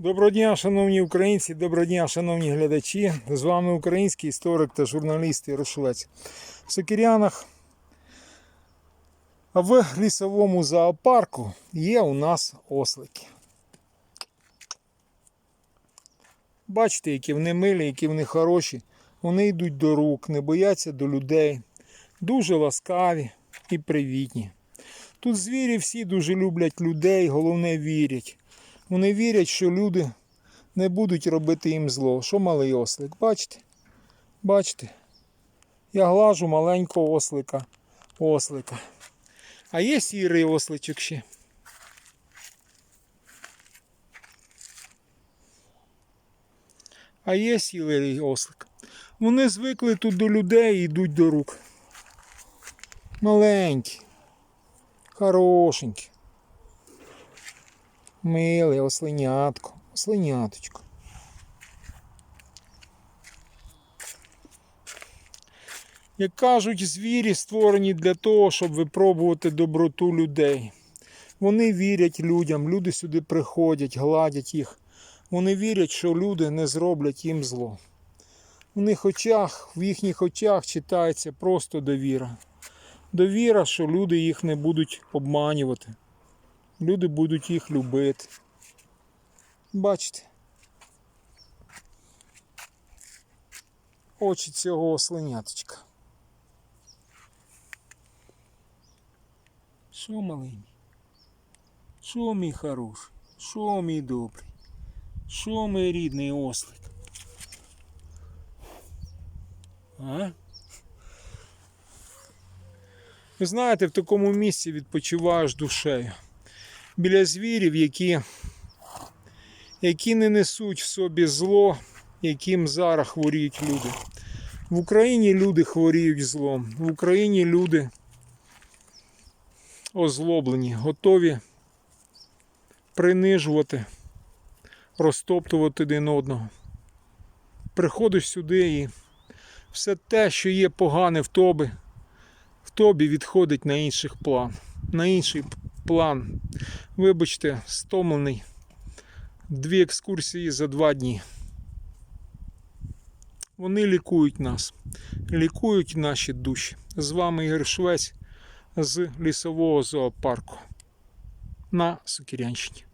Доброго дня, шановні українці, доброго дня, шановні глядачі. З вами український історик та журналіст Ярошовець. В Сокирянах в лісовому зоопарку є у нас ослики. Бачите, які вони милі, які вони хороші. Вони йдуть до рук, не бояться до людей, дуже ласкаві і привітні. Тут звірі всі дуже люблять людей, головне вірять. Вони вірять, що люди не будуть робити їм зло. Що малий ослик? Бачите? Бачите? Я глажу маленького ослика. Ослика. А є сірий осличок ще. А є сірий ослик. Вони звикли тут до людей і йдуть до рук. Маленькі. Хорошенькі. Миле, ослинятко, ослиняточко. Як кажуть, звірі створені для того, щоб випробувати доброту людей. Вони вірять людям, люди сюди приходять, гладять їх. Вони вірять, що люди не зроблять їм зло. У них очах, в їхніх очах читається просто довіра. Довіра, що люди їх не будуть обманювати. Люди будуть їх любити. Бачите? Очі цього ослиняточка. Що маленький? Що мій хороший? Що мій добрий? Що мій рідний ослик? А? Ви знаєте, в такому місці відпочиваєш душею біля звірів, які, які не несуть в собі зло, яким зараз хворіють люди. В Україні люди хворіють злом. В Україні люди озлоблені, готові принижувати, розтоптувати один одного. Приходиш сюди і все те, що є погане в тобі, в тобі відходить на інших план, на інший план. Вибачте, стомлений. Дві екскурсії за два дні. Вони лікують нас, лікують наші душі. З вами Ігор Швець з лісового зоопарку на Сокирянщині.